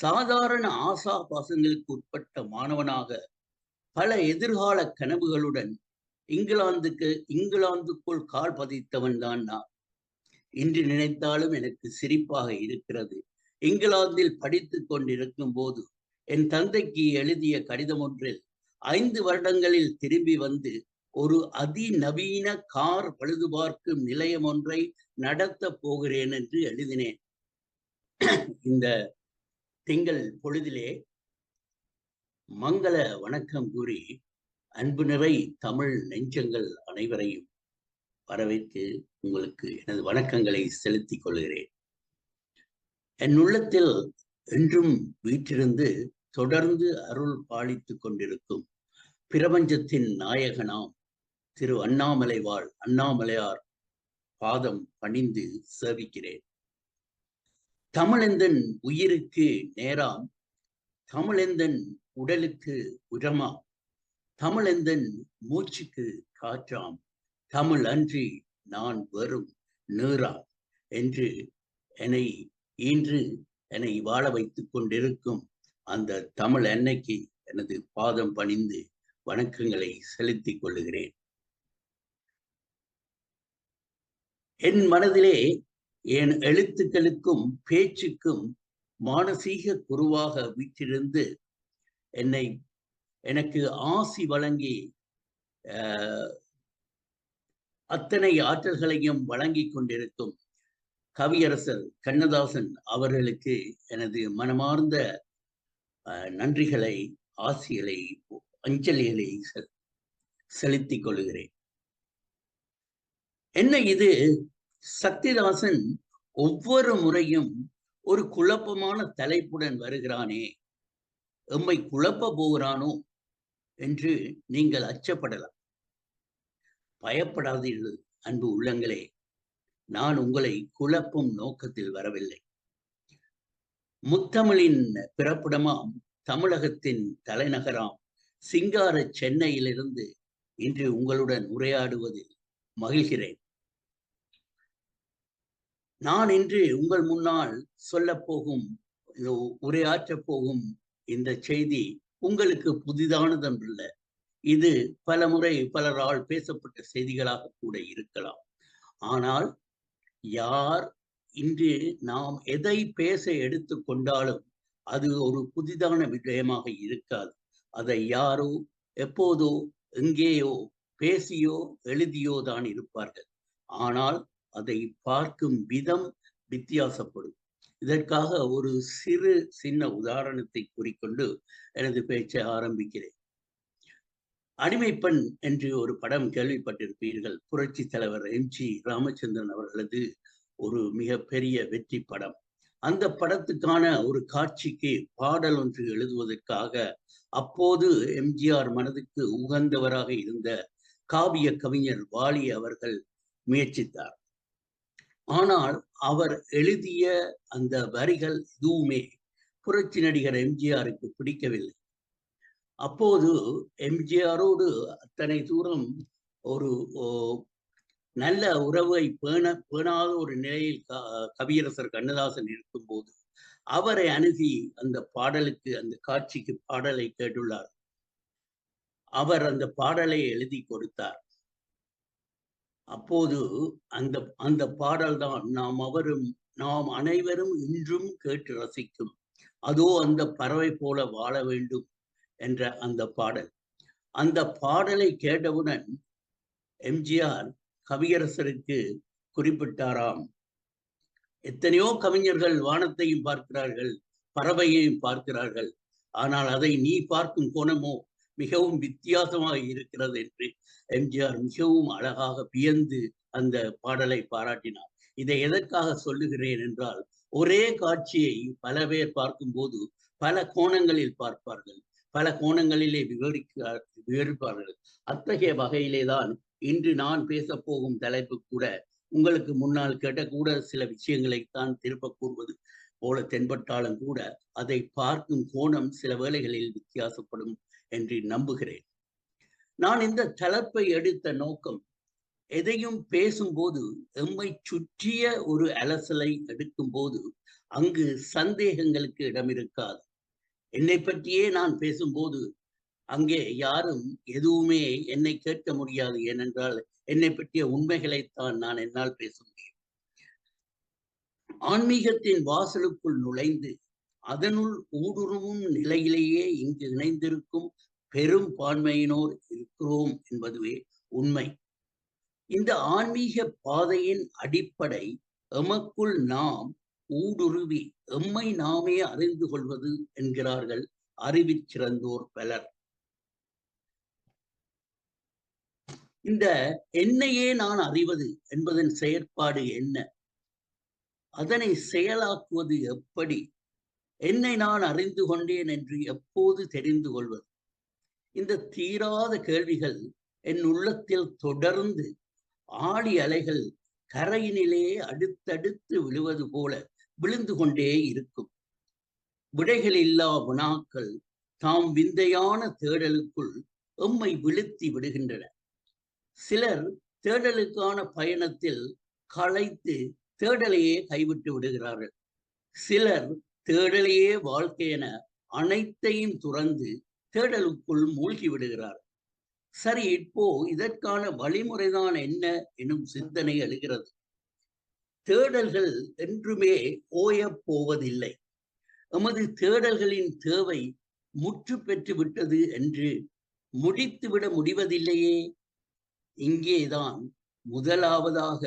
சாதாரண ஆசா பாசங்களுக்கு உட்பட்ட மாணவனாக பல எதிர்கால கனவுகளுடன் இங்கிலாந்துக்கு இங்கிலாந்துக்குள் கால் பதித்தவன் தான் நான். இன்று நினைத்தாலும் எனக்கு சிரிப்பாக இருக்கிறது. இங்கிலாந்தில் படித்துக் கொண்டிருக்கும் போது என் தந்தைக்கு எழுதிய கடிதம் ஒன்றில் ஐந்து வருடங்களில் திரும்பி வந்து ஒரு அதிநவீன கார் பழுதுபார்க்கும் நிலையம் ஒன்றை நடத்த போகிறேன் என்று எழுதினேன். இந்த திங்கள் பொழுதிலே மங்கள வணக்கம் கூறி அன்பு நிறை தமிழ் நெஞ்சங்கள் அனைவரையும் வரவேற்று உங்களுக்கு எனது வணக்கங்களை செலுத்திக் கொள்கிறேன். என் உள்ளத்தில் என்றும் வீற்றிருந்து தொடர்ந்து அருள் பாலித்துக் கொண்டிருக்கும் பிரபஞ்சத்தின் நாயகனாம் திரு அண்ணாமலை வாழ் அண்ணாமலையார் பாதம் பணிந்து சேவிக்கிறேன். தமிழெந்தன் உயிருக்கு நேராம் தமிழெந்தன் உடலுக்கு உரமாம் தமிழெந்தன் மூச்சுக்கு காற்றாம் தமிழ் அன்றி நான் வெறும் நீராம் என்று என்னை இன்று என்னை வாழ வைத்துக் கொண்டிருக்கும் அந்த தமிழ் அன்னைக்கு எனது பாதம் பணிந்து வணக்கங்களை செலுத்திக் கொள்ளுகிறேன். என் மனதிலே என் எழுத்துக்களுக்கும் பேச்சுக்கும் மானசீக குருவாக வீற்றிருந்து என்னை எனக்கு ஆசி வழங்கி அத்தனை ஆற்றல்களையும் வழங்கி கொண்டிருக்கும் கவியரசர் கண்ணதாசன் அவர்களுக்கு எனது மனமார்ந்த நன்றிகளை ஆசிகளை அஞ்சலிகளை செலுத்திக் கொள்கிறேன். என்ன இது? சக்திதாசன் ஒவ்வொரு முறையும் ஒரு குழப்பமான தலைப்புடன் வருகிறானே. எம்மை குழப்ப போகிறானோ என்று நீங்கள் அச்சப்படலாம். பயப்படாதீர்கள் அன்பு உள்ளங்களே. நான் உங்களை குழப்பும் நோக்கத்தில் வரவில்லை. முத்தமிழின் பிறப்பிடமாம் தமிழகத்தின் தலைநகராம் சிங்கார சென்னையிலிருந்து இன்று உங்களுடன் உரையாடுவதில் மகிழ்கிறேன். நான் இன்று உங்கள் முன்னால் சொல்ல போகும் உரையாற்றப் போகும் இந்த செய்தி உங்களுக்கு புதிதானதன்றல்ல இது பல முறை பலரால் பேசப்பட்ட செய்திகளாக கூட இருக்கலாம். ஆனால் யார் இன்று நாம் எதை பேச எடுத்து கொண்டாலும் அது ஒரு புதிதான விடயமாக இருக்காது. அதை யாரோ எப்போதோ எங்கேயோ பேசியோ எழுதியோ தான் இருப்பார்கள். ஆனால் அதை பார்க்கும் விதம் வித்தியாசப்படும். இதற்காக ஒரு சிறு சின்ன உதாரணத்தை கூறிக்கொண்டு எனது பேச்சை ஆரம்பிக்கிறேன். அடிமைப்பெண் என்று ஒரு படம் கேள்விப்பட்டிருப்பீர்கள். புரட்சி தலைவர் எம். ஜி. ராமச்சந்திரன் அவர்களது ஒரு மிகப்பெரிய வெற்றி படம். அந்த படத்துக்கான ஒரு காட்சிக்கு பாடல் ஒன்று எழுதுவதற்காக அப்போது எம்ஜிஆர் மனதுக்கு உகந்தவராக இருந்த காவிய கவிஞர் வாலி அவர்கள் முயற்சித்தார். ஆனால் அவர் எழுதிய அந்த வரிகள் எதுவுமே புரட்சி நடிகர் எம்ஜிஆருக்கு பிடிக்கவில்லை. அப்போது எம்ஜிஆரோடு அத்தனை தூரம் ஒரு நல்ல உறவை பேண பேணாத ஒரு நிலையில் கவியரசர் கண்ணதாசன் இருக்கும்போது அவரை அணுகி அந்த பாடலுக்கு அந்த காட்சிக்கு பாடலை கேட்டுள்ளார். அவர் அந்த பாடலை எழுதி கொடுத்தார். அப்போது அந்த அந்த பாடல்தான் நாம் அவரும் நாம் அனைவரும் இன்றும் கேட்டு ரசிக்கும். அதோ அந்த பறவை போல வாழ வேண்டும் என்ற அந்த பாடல். அந்த பாடலை கேட்டவுடன் எம்ஜிஆர் கவியரசருக்கு குறிப்பிட்டாராம் எத்தனையோ கவிஞர்கள் வானத்தையும் பார்க்கிறார்கள் பறவையையும் பார்க்கிறார்கள். ஆனால் அதை நீ பார்க்கும் கோணமோ மிகவும் வித்தியாசமாக இருக்கிறது என்று எம்ஜிஆர் மிகவும் அழகாக வியந்து அந்த பாடலை பாராட்டினார். இதை எதற்காக சொல்லுகிறேன் என்றால் ஒரே காட்சியை பல பேர் பார்க்கும்போது பல கோணங்களில் பார்ப்பார்கள். பல கோணங்களிலே விவரிக்க விவரிப்பார்கள். அத்தகைய வகையிலே தான் இன்று நான் பேசப்போகும் போகும் தலைப்பு கூட உங்களுக்கு முன்னால் கேட்ட கூட சில விஷயங்களைத்தான் திருப்ப கூறுவது போல தென்பட்டாலும் கூட அதை பார்க்கும் கோணம் சில வேளைகளில் வித்தியாசப்படும். என்று நம்புகிறேன். நான் இந்த தலைப்பை எடுத்த நோக்கம் எதையும் பேசும்போது எம்மை சுற்றிய ஒரு அலசலை எடுக்கும் போது அங்கு சந்தேகங்களுக்கு இடம் இருக்காது என்னை பற்றியே நான் பேசும்போது அங்கே யாரும் எதுவுமே என்னை கேட்க முடியாது ஏனென்றால் என்னை பற்றிய உண்மைகளைத்தான் நான் என்னால் பேச முடியும். ஆன்மீகத்தின் வாசலுக்குள் நுழைந்து அதனுள் ஊடுருவும் நிலையிலேயே இங்கு இணைந்திருக்கும் பெரும் பான்மையினோர் இருக்கிறோம் என்பதுவே உண்மை. இந்த ஆன்மீக பாதையின் அடிப்படை எமக்குள் நாம் ஊடுருவி எம்மை நாமே அறிந்து கொள்வது என்கிறார்கள் அறிவி சிறந்தோர் பலர். இந்த என்னையே நான் அறிவது என்பதன் செயற்பாடு என்ன? அதனை செயலாக்குவது எப்படி? என்னை நான் அறிந்து கொண்டேன் என்று எப்போது தெரிந்து கொள்வது? இந்த தீராத கேள்விகள் என் உள்ளத்தில் தொடர்ந்து ஆடி அலைகள் கரையினிலே அடுத்தடுத்து விழுவது போல விழுந்து கொண்டே இருக்கும். விடைகள் இல்லா வினாக்கள் தாம் விந்தையான தேடலுக்குள் எம்மை விழுத்தி விடுகின்றன. சிலர் தேடலுக்கான பயணத்தில் களைத்து தேடலையே கைவிட்டு விடுகிறார்கள். சிலர் தேடலையே வாழ்க்கை என அனைத்தையும் துறந்து தேடலுக்குள் மூழ்கி விடுகிறார். சரி இப்போ இதற்கான வழிமுறைதான் என்ன எனும் சிந்தனை எழுகிறது. தேடல்கள் என்றுமே ஓயப் போவதில்லை. எமது தேடல்களின் தேவை முற்று பெற்று விட்டது என்று முடித்துவிட முடிவதில்லையே? இங்கேதான் முதலாவதாக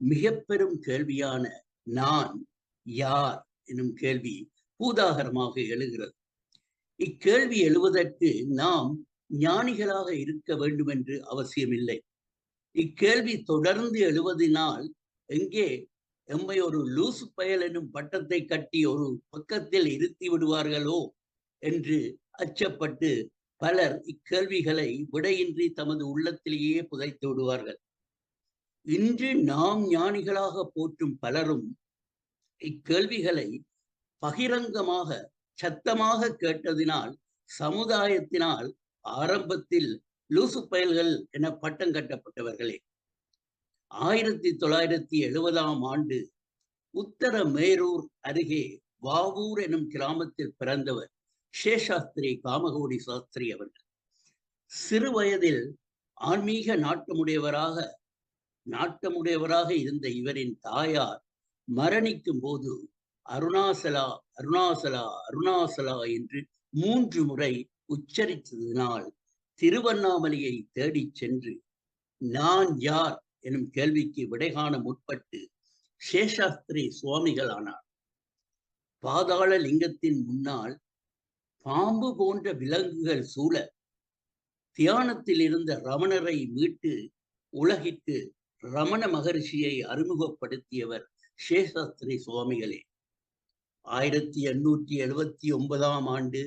மிக பெரும் கேள்வியான நான் யார்? என்னும் கேள்வி பூதாகரமாக எழுகிறது. இக்கேள்வி எழுவதற்கு நாம் ஞானிகளாக இருக்க வேண்டும் என்று அவசியமில்லை. இக்கேள்வி தொடர்ந்து எழுவதினால் எங்கே எம்மை ஒரு லூசு பயல் என்னும் பட்டத்தை கட்டி ஒரு பக்கத்தில் இருத்தி விடுவார்களோ என்று அச்சப்பட்டு பலர் இக்கேள்விகளை விடையின்றி தமது உள்ளத்திலேயே புதைத்து விடுவார்கள். இன்று நாம் ஞானிகளாக போற்றும் பலரும் இக்கேள்விகளை பகிரங்கமாக சத்தமாக கேட்டதினால் சமுதாயத்தினால் ஆரம்பத்தில் லூசு பயல்கள் என பட்டம் கட்டப்பட்டவர்களே. ஆயிரத்தி தொள்ளாயிரத்தி எழுபதாம் ஆண்டு உத்தர மேரூர் அருகே வாவூர் எனும் கிராமத்தில் பிறந்தவர் சேஷாஸ்திரி காமகோடி சாஸ்திரி அவர்கள். சிறு வயதில் ஆன்மீக நாட்டமுடையவராக நாட்டமுடையவராக இருந்த இவரின் தாயார் மரணிக்கும் போது அருணாசலா அருணாசலா அருணாசலா என்று மூன்று முறை உச்சரித்ததினால் திருவண்ணாமலையை தேடிச் சென்று நான் யார்? எனும் கேள்விக்கு விடைகாண முற்பட்டு சேஷாஸ்திரி சுவாமிகள் ஆனார் பாதாள லிங்கத்தின் முன்னால் பாம்பு போன்ற விலங்குகள் சூழ தியானத்தில் இருந்த ரமணரை மீட்டு உலகிற்கு ரமண மகரிஷியை அறிமுகப்படுத்தியவர் சேஷாஸ்திரி சுவாமிகளே ஆயிரத்தி எண்ணூற்றி எழுபத்தி ஒன்பதாம் ஆண்டு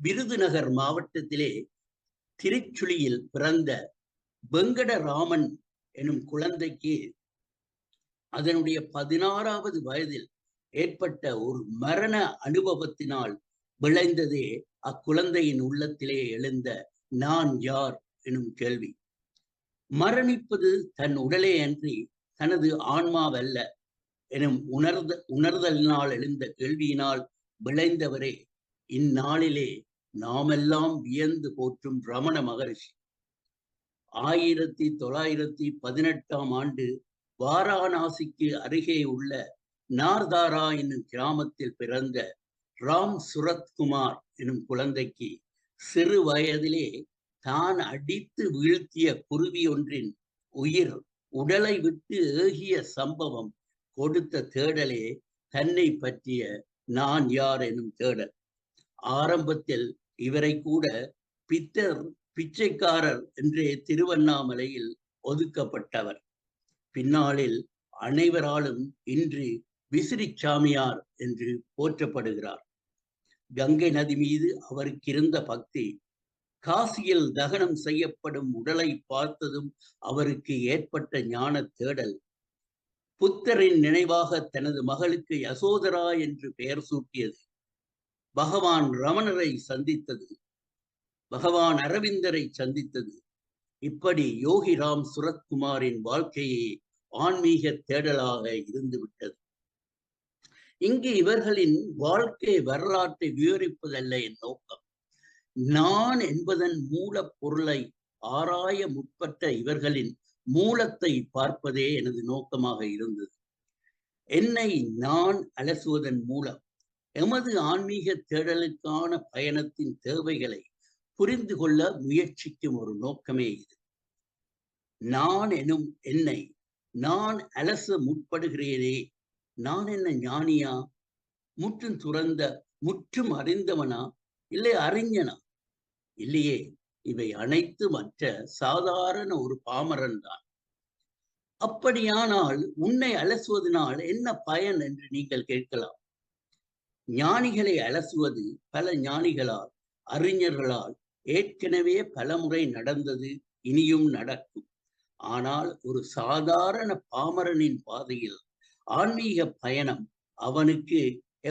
விருதுநகர் மாவட்டத்திலே திருச்சுழியில் பிறந்த வெங்கடராமன் எனும் குழந்தைக்கு அதனுடைய பதினாறாவது வயதில் ஏற்பட்ட ஒரு மரண அனுபவத்தினால் விளைந்ததே அக்குழந்தையின் உள்ளத்திலே எழுந்த நான் யார் எனும் கேள்வி. மரணிப்பது தன் உடலே அன்றி தனது ஆன்மாவல்ல. எனும் உணர்ந்த உணர்தலினால் எழுந்த கேள்வியினால் விளைந்தவரே. இந்நாளிலே நாமெல்லாம் வியந்து போற்றும் ரமண மகரிஷி. ஆயிரத்தி தொள்ளாயிரத்தி பதினெட்டாம் ஆண்டு வாராணாசிக்கு அருகே உள்ள நார்தாரா என்னும் கிராமத்தில் பிறந்த ராம் சுரத்குமார் எனும் குழந்தைக்கு சிறு வயதிலே தான் அடித்து வீழ்த்திய குருவி ஒன்றின் உயிர் உடலை விட்டு ஏகிய சம்பவம் கொடுத்த தேடலே தன்னை பற்றிய நான் யார் எனும் தேடல். ஆரம்பத்தில் இவரை கூட பித்தர் பிச்சைக்காரர் என்றே திருவண்ணாமலையில் ஒதுக்கப்பட்டவர். பின்னாளில் அனைவராலும் இன்று விசிறிச்சாமியார் என்று போற்றப்படுகிறார். கங்கை நதி மீது அவருக்கு இருந்த பக்தி காசியில் தகனம் செய்யப்படும் உடலை பார்த்ததும் அவருக்கு ஏற்பட்ட ஞான தேடல் புத்தரின் நினைவாக தனது மகளுக்கு யசோதரா என்று பெயர் சூட்டியது. பகவான் ரமணரை சந்தித்தது. பகவான் அரவிந்தரை சந்தித்தது. இப்படி யோகிராம் சுரத்குமாரின் வாழ்க்கையே ஆன்மீக தேடலாக இருந்துவிட்டது. இங்கு இவர்களின் வாழ்க்கை வரலாற்றை விவரிப்பதல்ல என் நோக்கம். நான் என்பதன் மூலப் பொருளை ஆராய முற்பட்ட இவர்களின் மூலத்தை பார்ப்பதே எனது நோக்கமாக இருந்தது. என்னை நான் அலசுவதன் மூலம் எமது ஆன்மீக தேடலுக்கான பயணத்தின் தேவைகளை புரிந்து கொள்ள முயற்சிக்கும் ஒரு நோக்கமே இது. நான் எனும் என்னை நான் அலச முற்படுகிறேனே நான் என்ன ஞானியா? முற்றும் துறந்த முற்றும் அறிந்தவனா? இல்லை அறிஞனா? இல்லையே. இவை அனைத்து மற்ற சாதாரண ஒரு பாமரன் தான். அப்படியானால் உன்னை அலசுவதனால் என்ன பயன் என்று நீங்கள் கேட்கலாம். ஞானிகளை அலசுவது பல ஞானிகளால் அறிஞர்களால் ஏற்கனவே பலமுறை நடந்தது இனியும் நடக்கும். ஆனால் ஒரு சாதாரண பாமரனின் பாதையில் ஆன்மீக பயணம் அவனுக்கு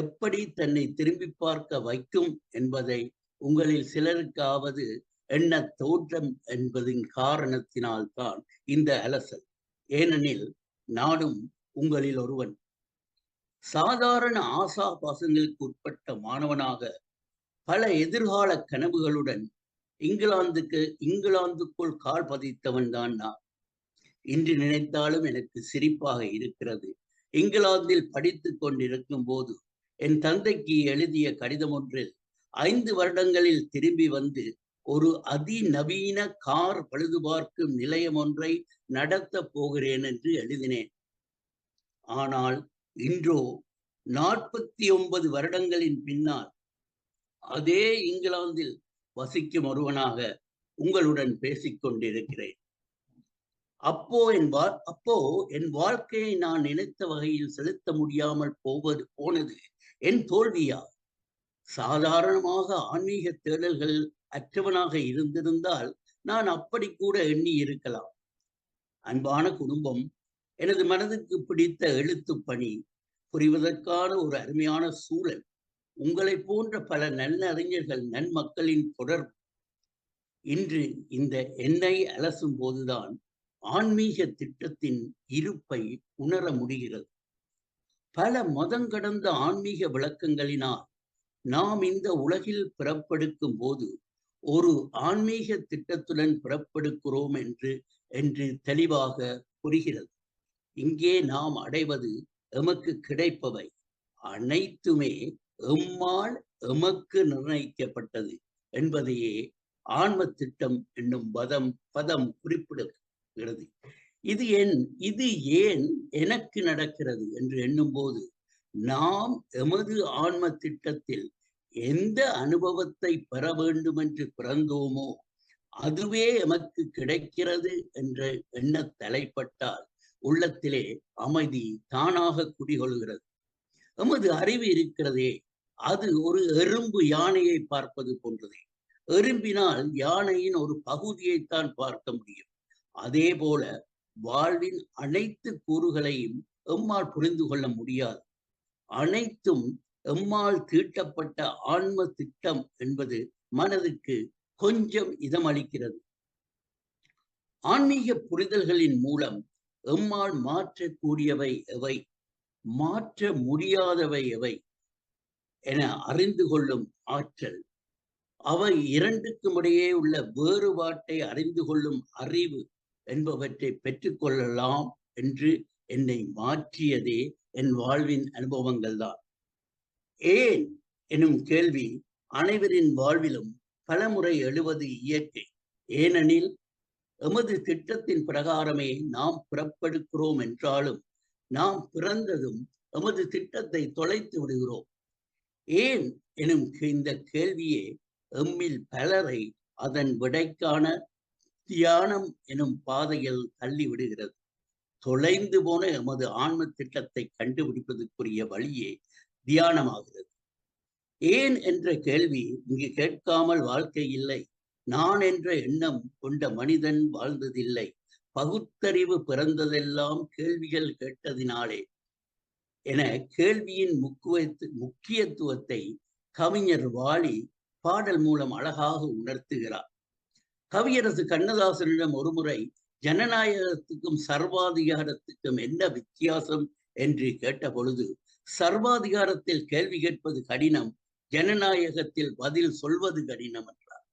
எப்படி தன்னை திரும்பி பார்க்க வைக்கும் என்பதை உங்களில் சிலருக்காவது எண்ண தோற்றம் என்பதின் காரணத்தினால்தான் இந்த அலசல். ஏனெனில் நானும் உங்களில் ஒருவன். சாதாரண ஆசா பாசங்களுக்கு உட்பட்ட மாணவனாக பல எதிர்கால கனவுகளுடன் இங்கிலாந்துக்கு இங்கிலாந்துக்குள் கால் பதித்தவன் தான் நான். இன்று நினைத்தாலும் எனக்கு சிரிப்பாக இருக்கிறது. இங்கிலாந்தில் படித்துக் கொண்டிருக்கும் போது என் தந்தைக்கு எழுதிய கடிதம் ஒன்றில் ஐந்து வருடங்களில் திரும்பி வந்து ஒரு அதிநவீன கார் பழுதுபார்க்கும் நிலையம் ஒன்றை நடத்த போகிறேன் என்று எழுதினேன். ஆனால் இன்றோ நாற்பத்தி ஒன்பது வருடங்களின் பின்னால் அதே இங்கிலாந்தில் வசிக்கும் ஒருவனாக உங்களுடன் பேசிக் கொண்டிருக்கிறேன். அப்போ என் வா அப்போ என் வாழ்க்கையை நான் நினைத்த வகையில் செலுத்த முடியாமல் போவது போனது என் தோல்வியா? சாதாரணமாக ஆன்மீக தேடல்கள் அற்றவனாக இருந்திருந்தால் நான் அப்படி கூட எண்ணி இருக்கலாம். அன்பான குடும்பம் எனது மனதுக்கு பிடித்த எழுத்து பணி புரிவதற்கான ஒரு அருமையான சூழல் உங்களை போன்ற பல நல்ல அறிஞர்கள் நன்மக்களின் தொடர்பு இன்று இந்த எண்ணெய் அலசும் போதுதான் ஆன்மீக திட்டத்தின் இருப்பை உணர முடிகிறது. பல மதங்கடந்த ஆன்மீக விளக்கங்களினால் நாம் இந்த உலகில் பிறப்பெடுக்கும் போது ஒரு ஆன்மீக திட்டத்துடன் புறப்படுகிறோம் என்று என்று தெளிவாக புரிகிறது. இங்கே நாம் அடைவது எமக்கு கிடைப்பவை அனைத்துமே எம்மால் எமக்கு நிர்ணயிக்கப்பட்டது என்பதையே ஆன்ம திட்டம் என்னும் பதம் பதம் குறிப்பிடுகிறது. இது என் இது ஏன் எனக்கு நடக்கிறது என்று எண்ணும்போது நாம் எமது ஆன்ம திட்டத்தில் எந்த அனுபவத்தை பெற வேண்டும் என்று பிறந்தோமோ அதுவே எமக்கு கிடைக்கிறது என்ற எண்ண தலைப்பட்டால் உள்ளத்திலே அமைதி தானாக குடிகொள்கிறது. எமது அறிவு இருக்கிறதே அது ஒரு எறும்பு யானையை பார்ப்பது போன்றதே. எறும்பினால் யானையின் ஒரு பகுதியைத்தான் பார்க்க முடியும். அதே போல வாழ்வின் அனைத்து கூறுகளையும் எம்மால் புரிந்து கொள்ள முடியாது. அனைத்தும் எம்மால் தீட்டப்பட்ட ஆன்ம திட்டம் என்பது மனதுக்கு கொஞ்சம் இதமளிக்கிறது. ஆன்மீக புரிதல்களின் மூலம் எம்மால் மாற்றக்கூடியவை எவை? மாற்ற முடியாதவை எவை? என அறிந்து கொள்ளும் ஆற்றல். அவை இரண்டுக்கும் இடையே உள்ள வேறுபாட்டை அறிந்து கொள்ளும் அறிவு என்பவற்றை பெற்றுக்கொள்ளலாம் என்று என்னை மாற்றியதே என் வாழ்வின் அனுபவங்கள் தான் ஏன் எனும் கேள்வி அனைவரின் வாழ்விலும் பலமுறை எழுவது இயற்கை. ஏனெனில் எமது திட்டத்தின் பிரகாரமே நாம் புறப்படுகிறோம் என்றாலும் நாம் பிறந்ததும் எமது திட்டத்தை தொலைத்து விடுகிறோம். ஏன் எனும் இந்த கேள்வியே எம்மில் பலரை அதன் விடைக்கான தியானம் எனும் பாதையில் தள்ளிவிடுகிறது தொலைந்து போன எமது ஆன்ம திட்டத்தை கண்டுபிடிப்பதற்குரிய வழியே தியானமாகிறது. ஏன் என்ற கேள்வி இங்கு கேட்காமல் வாழ்க்கை இல்லை. நான் என்ற எண்ணம் கொண்ட மனிதன் வாழ்ந்ததில்லை. பகுத்தறிவு பிறந்ததெல்லாம் கேள்விகள் கேட்டதினாலே. என கேள்வியின் முக்குவத்து முக்கியத்துவத்தை கவிஞர் வாலி பாடல் மூலம் அழகாக உணர்த்துகிறார். கவியரசு கண்ணதாசனிடம் ஒருமுறை ஜனநாயகத்துக்கும் சர்வாதிகாரத்துக்கும் என்ன வித்தியாசம்? என்று கேட்ட பொழுது சர்வாதிகாரத்தில் கேள்வி கேட்பது கடினம் ஜனநாயகத்தில் பதில் சொல்வது கடினம் என்றார்.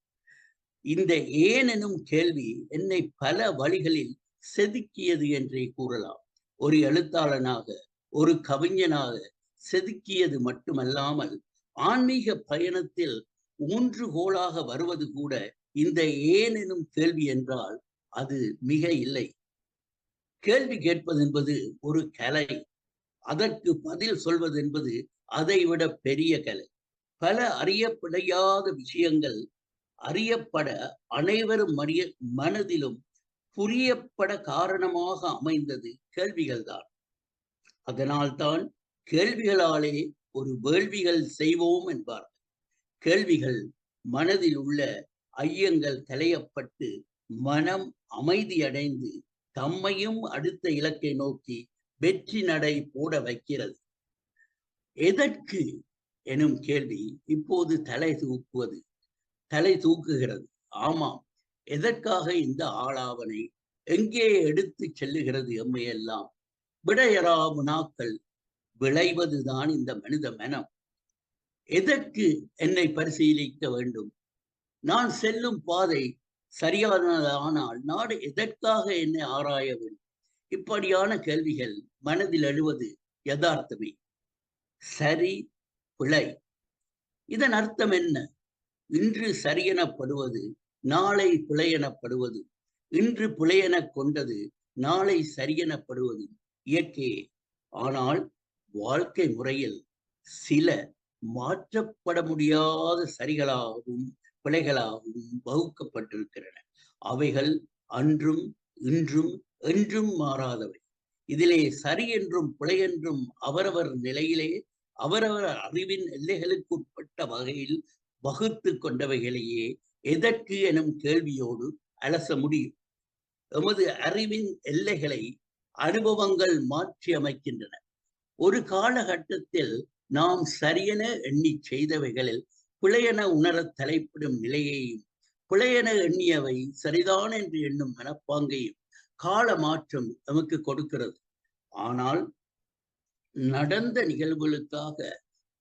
இந்த ஏனெனும் கேள்வி என்னை பல வழிகளில் செதுக்கியது என்றே கூறலாம். ஒரு எழுத்தாளனாக ஒரு கவிஞனாக செதுக்கியது மட்டுமல்லாமல் ஆன்மீக பயணத்தில் ஊன்றுகோலாக வருவது கூட இந்த ஏனெனும் கேள்வி என்றால் அது மிக இல்லை. கேள்வி கேட்பது என்பது ஒரு கலை அதற்கு பதில் சொல்வது என்பது அதைவிட பெரிய கலை. பல அறியப்படையாத விஷயங்கள் அறியப்பட அனைவரும் அறிய மனதிலும் புரியப்பட காரணமாக அமைந்தது கேள்விகள் தான். அதனால்தான் கேள்விகளாலே ஒரு வேள்விகள் செய்வோம் என்பார்கள். கேள்விகள் மனதில் உள்ள ஐயங்கள் களையப்பட்டு மனம் அமைதியடைந்து தம்மையும் அடுத்த இலக்கை நோக்கி வெற்றி நடை போட வைக்கிறது. எதற்கு எனும் கேள்வி இப்போது தலை தூக்குவது. தலை தூக்குகிறது. ஆமாம். எதற்காக இந்த ஆளாவனை எங்கே எடுத்து செல்லுகிறது எம்மையெல்லாம்? விடையறா முனாக்கள் விளைவதுதான் இந்த மனித மனம். எதற்கு என்னை பரிசீலிக்க வேண்டும்? நான் செல்லும் பாதை சரியானதானால் நாடு எதற்காக என்னை ஆராய வேண்டும்? இப்படியான கேள்விகள் மனதில் எழுவது யதார்த்தமே. சரி பிழை. இதன் அர்த்தம் என்ன? இன்று சரியெனப்படுவது நாளை பிழையெனப்படுவது. இன்று பிழையென கொண்டது நாளை சரியெனப்படுவது. இயற்கையே. ஆனால் வாழ்க்கை முறையில் சில மாற்றப்பட முடியாத சரிகளாகவும் பிழைகளாகவும் வகுக்கப்பட்டிருக்கின்றன. அவைகள் அன்றும் இன்றும் என்றும் மாறாதவை. இதிலே சரி என்றும் பிழை என்றும் அவரவர் நிலையிலே அவரவர் அறிவின் எல்லைகளுக்கு உட்பட்ட வகையில் வகுத்து கொண்டவைகளையே எதற்கு எனும் கேள்வியோடு அலச முடியும். எமது அறிவின் எல்லைகளை அனுபவங்கள் மாற்றி அமைக்கின்றன. ஒரு காலகட்டத்தில் நாம் சரியென எண்ணி செய்தவைகளில் பிழையென உணரத் தலைப்படும் நிலையையும் பிழையென எண்ணியவை சரிதான் என்று எண்ணும் மனப்பாங்கையும் கால மாற்றம் நமக்கு கொடுக்கிறது. ஆனால் நடந்த நிகழ்வுகளுக்காக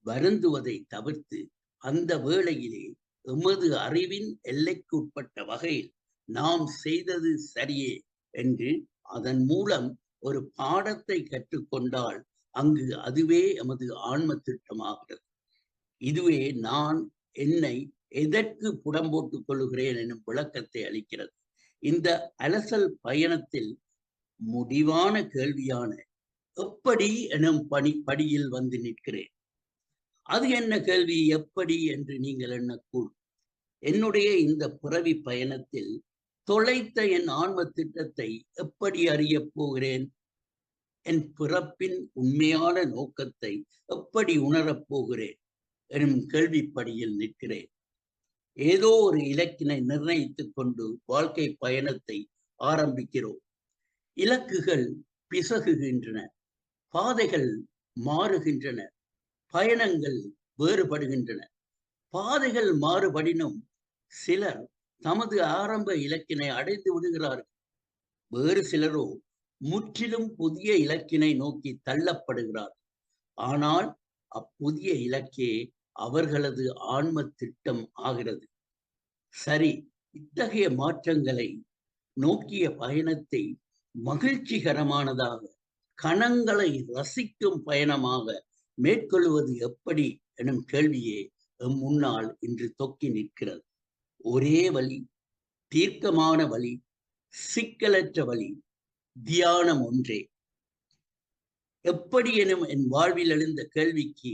வருந்துவதை தவிர்த்து அந்த வேளையிலே எமது அறிவின் எல்லைக்கு உட்பட்ட வகையில் நாம் செய்தது சரியே என்று அதன் மூலம் ஒரு பாடத்தை கற்றுக்கொண்டால் அங்கு அதுவே எமது ஆன்ம திட்டமாகிறது இதுவே நான் என்னை எதற்கு புடம் போட்டுக் கொள்கிறேன் எனும் விளக்கத்தை அளிக்கிறது. இந்த அலசல் பயணத்தில் முடிவான கேள்வியான எப்படி எனும் பணி படியில் வந்து நிற்கிறேன்? அது என்ன கேள்வி எப்படி என்று நீங்கள் எண்ணக்கூடும். என்னுடைய இந்த பிறவி பயணத்தில் தொலைத்த என் ஆன்ம திட்டத்தை எப்படி அறியப் போகிறேன்? என் பிறப்பின் உண்மையான நோக்கத்தை எப்படி உணரப் போகிறேன்? எனும் கேள்விப்படியில் நிற்கிறேன். ஏதோ ஒரு இலக்கினை நிர்ணயித்துக் கொண்டு வாழ்க்கை பயணத்தை ஆரம்பிக்கிறோம். இலக்குகள் பிசகுகின்றன பாதைகள் மாறுகின்றன பயணங்கள் வேறுபடுகின்றன. பாதைகள் மாறுபடினும் சிலர் தமது ஆரம்ப இலக்கினை அடைந்து விடுகிறார்கள். வேறு சிலரோ முற்றிலும் புதிய இலக்கினை நோக்கி தள்ளப்படுகிறார் ஆனால் அப்புதிய இலக்கே அவர்களது ஆன்ம திட்டம் ஆகிறது. சரி இத்தகைய மாற்றங்களை நோக்கிய பயணத்தை மகிழ்ச்சிகரமானதாக கணங்களை ரசிக்கும் பயணமாக மேற்கொள்வது எப்படி எனும் கேள்வியே எம் முன்னால் இன்று தொக்கி நிற்கிறது. ஒரே வழி தீர்க்கமான வழி சிக்கலற்ற வழி தியானம் ஒன்றே. எப்படி எனும் என் வாழ்வில் எழுந்த கேள்விக்கு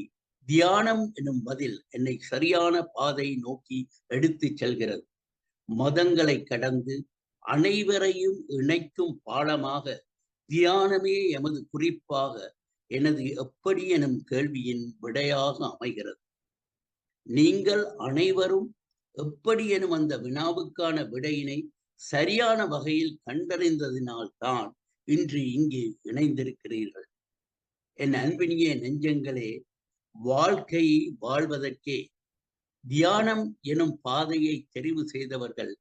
தியானம் எனும் பதில் என்னை சரியான பாதை நோக்கி எடுத்துச் செல்கிறது. மதங்களை கடந்து அனைவரையும் இணைக்கும் பாலமாக தியானமே எமது குறிப்பாக எனது எப்படி எனும் கேள்வியின் விடையாக அமைகிறது. நீங்கள் அனைவரும் எப்படி எனும் அந்த வினாவுக்கான விடையினை சரியான வகையில் கண்டறிந்ததினால்தான் இன்று இங்கே இணைந்திருக்கிறீர்கள். என் அன்பினிய நெஞ்சங்களே வாழ்க்கையை வாழ்வதற்கே. தியானம் எனும் பாதையை தெரிவு செய்தவர்கள்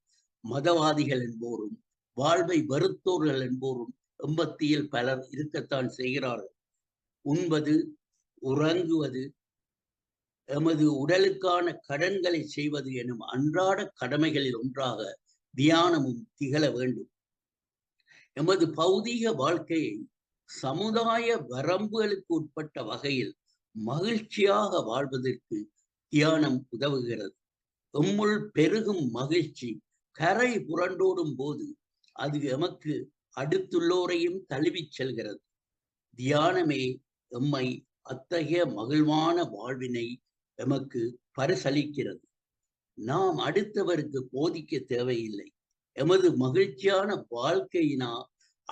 மதவாதிகள் என்போரும் வாழ்வை வெறுத்தோர்கள் என்போரும் எம்பத்தியில் பலர் இருக்கத்தான் செய்கிறார்கள். உண்பது உறங்குவது எமது உடலுக்கான கடன்களை செய்வது எனும் அன்றாட கடமைகளில் ஒன்றாக தியானமும் திகழ வேண்டும். எமது பௌதீக வாழ்க்கையை சமுதாய வரம்புகளுக்கு உட்பட்ட வகையில் மகிழ்ச்சியாக வாழ்வதற்கு தியானம் உதவுகிறது. எம்முள் பெருகும் மகிழ்ச்சி கரை புரண்டோடும் போது அது எமக்கு அடுத்துள்ளோரையும் தழுவிச் செல்கிறது. தியானமே எம்மை அத்தகைய மகிழ்வான வாழ்வினை எமக்கு பரிசளிக்கிறது. நாம் அடுத்தவருக்கு போதிக்க தேவையில்லை. எமது மகிழ்ச்சியான வாழ்க்கையினால்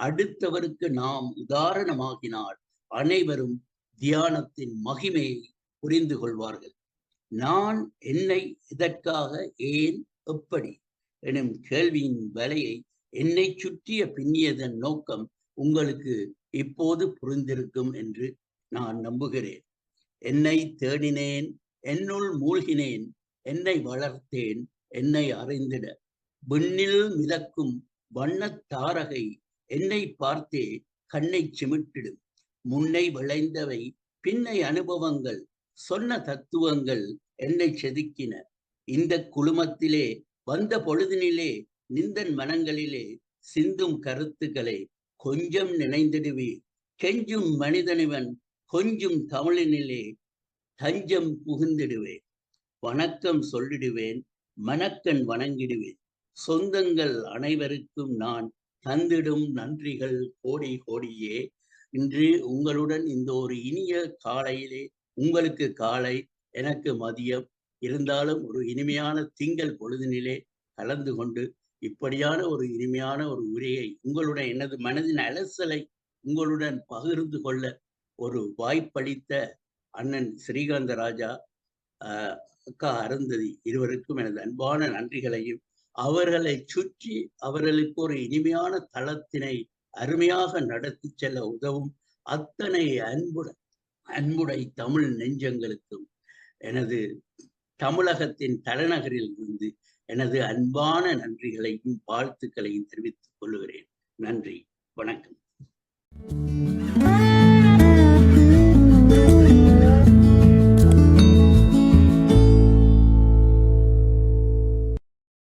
அடுத்தவருக்கு நாம் உதாரணமாகினால் அனைவரும் தியானத்தின் மகிமையை புரிந்து கொள்வார்கள். நான் என்னை இதற்காக ஏன் எப்படி? எனும் கேள்வியின் வலையை என்னை சுற்றிய பின்னியதன் நோக்கம் உங்களுக்கு இப்போது புரிந்திருக்கும் என்று நான் நம்புகிறேன். என்னை தேடினேன் என்னுள் மூழ்கினேன் என்னை வளர்த்தேன் என்னை அறிந்திட. விண்ணில் மிதக்கும் வண்ணத் தாரகை என்னை பார்த்தே கண்ணை சிமிட்டிடும். முன்னை விளைந்தவை பின்னை அனுபவங்கள் சொன்ன தத்துவங்கள் என்னை செதுக்கின. இந்த குழுமத்திலே வந்த பொழுதினிலே நிந்தன் மனங்களிலே சிந்தும் கருத்துக்களை கொஞ்சம் நினைந்திடுவி கெஞ்சும் மனிதனிவன் கொஞ்சம் தமிழினிலே தஞ்சம் புகுந்திடுவேன். வணக்கம் சொல்லிடுவேன் மணக்கன் வணங்கிடுவேன். சொந்தங்கள் அனைவருக்கும் நான் தந்திடும் நன்றிகள் கோடி கோடியே. இன்று உங்களுடன் இந்த ஒரு இனிய காலையிலே உங்களுக்கு காலை எனக்கு மதியம் இருந்தாலும் ஒரு இனிமையான திங்கள் பொழுதினிலே கலந்து கொண்டு இப்படியான ஒரு இனிமையான ஒரு உரையை உங்களுடன் எனது மனதின் அலசலை உங்களுடன் பகிர்ந்து கொள்ள ஒரு வாய்ப்பளித்த அண்ணன் ஸ்ரீகாந்த ராஜா அக்கா அருந்ததி இருவருக்கும் எனது அன்பான நன்றிகளையும் அவர்களை சுற்றி அவர்களுக்கு ஒரு இனிமையான தளத்தினை அருமையாக நடத்தி செல்ல உதவும் அத்தனை அன்புட அன்புடை தமிழ் நெஞ்சங்களுக்கும் எனது தமிழகத்தின் தலைநகரில் இருந்து எனது அன்பான நன்றிகளையும் வாழ்த்துக்களையும் தெரிவித்துக் கொள்கிறேன். நன்றி. வணக்கம்.